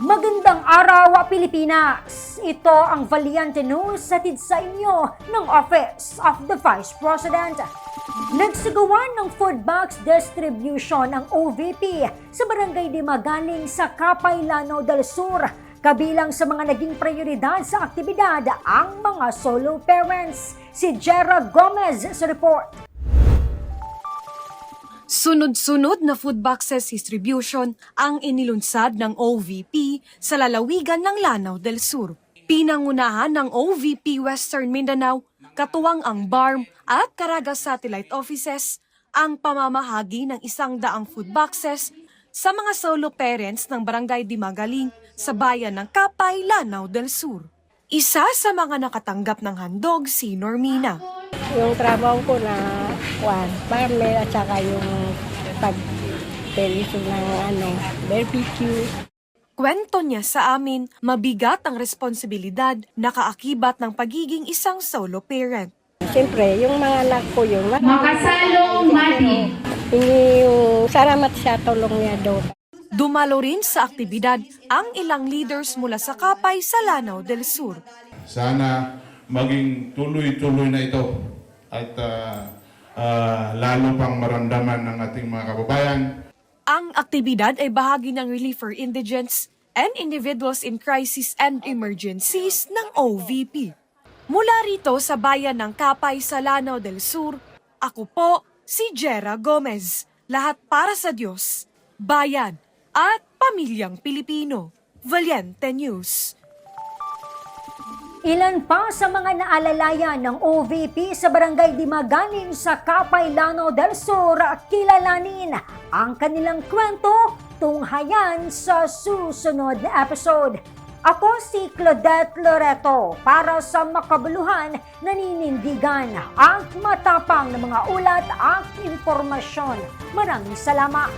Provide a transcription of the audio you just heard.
Magandang araw, Pilipinas! Ito ang Valiante News hatid sa inyo ng Office of the Vice President. Nagsagawa ng food box distribution ang OVP sa Barangay de Magaling sa Capay, Lanao del Sur. Kabilang sa mga naging prioridad sa aktibidad ang mga solo parents. Si Jera Gomez sa report. Sunod-sunod na food boxes distribution ang inilunsad ng OVP sa lalawigan ng Lanao del Sur. Pinangunahan ng OVP Western Mindanao, katuwang ang BARM at Caraga Satellite Offices ang pamamahagi ng isang daang food boxes sa mga solo parents ng Barangay Dimagaling sa bayan ng Kapay, Lanao del Sur. Isa sa mga nakatanggap ng handog si Normina. Yung trabaho ko na kwan, farmer at saka yung pag ng ano, barbecue. Kwento niya sa amin, mabigat ang responsibilidad na kaakibat ng pagiging isang solo parent. Siyempre, yung mga anak ko yung Makasalong Madi. Hingi yung salamat sa tulong niya doon. Dumalo rin sa aktibidad ang ilang leaders mula sa Kapay sa Lanao del Sur. Sana maging tuloy-tuloy na ito at ah, ah, lalo pang maramdaman ng ating mga kababayan Ang aktibidad ay bahagi ng Relief for Indigents and Individuals in Crisis and Emergencies ng OVP. Mula rito sa bayan ng Kapay sa Lanao del Sur, ako po si Jera Gomez. Lahat para sa Diyos, bayan at pamilyang Pilipino. Valiente News. Ilan pa sa mga naalalayan ng OVP sa Barangay Dimagaling sa Capay, Lanao del Sur kilalanin ang kanilang kwento tunghayan sa susunod na episode. Ako si Claudette Loreto para sa makabuluhan naninindigan ang matapang ng mga ulat at impormasyon. Maraming salamat!